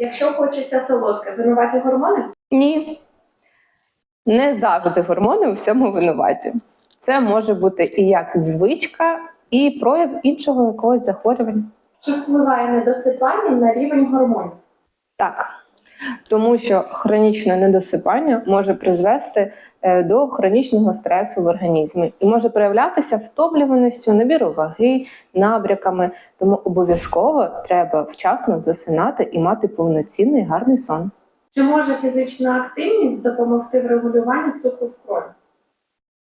Якщо хочеться солодке, винуваті гормони? Ні. Не завжди гормони у всьому винуваті. Це може бути і як звичка, і прояв іншого якогось захворювання. Чи впливає недосипання на рівень гормонів? Так, тому що хронічне недосипання може призвести е, до хронічного стресу в організмі і може проявлятися втомлюваністю, набіру ваги, набряками. Тому обов'язково треба вчасно засинати і мати повноцінний гарний сон. Чи може фізична активність допомогти в регулюванні цукру в крові?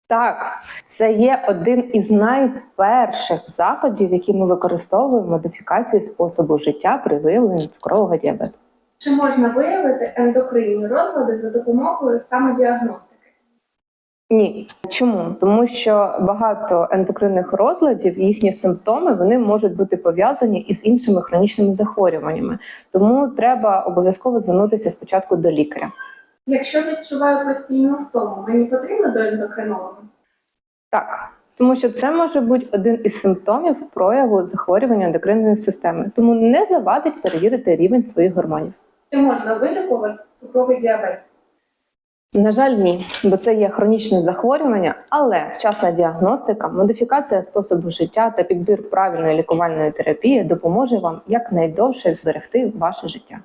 Так, це є один із найперших заходів, які ми використовуємо в модифікації способу життя при виявленні цукрового діабету. Чи можна виявити ендокринні розлади за допомогою самодіагностики? Ні, чому? Тому що багато ендокринних розладів, їхні симптоми вони можуть бути пов'язані із іншими хронічними захворюваннями. Тому треба обов'язково звернутися спочатку до лікаря. Якщо відчуваю постійну втому, мені потрібно до ендокринолога? Так, тому що це може бути один із симптомів прояву захворювання ендокринної системи. Тому не завадить перевірити рівень своїх гормонів. Чи можна вилікувати цукровий діабет? На жаль, ні, бо це є хронічне захворювання, але вчасна діагностика, модифікація способу життя та підбір правильної лікувальної терапії допоможе вам якнайдовше зберегти ваше життя.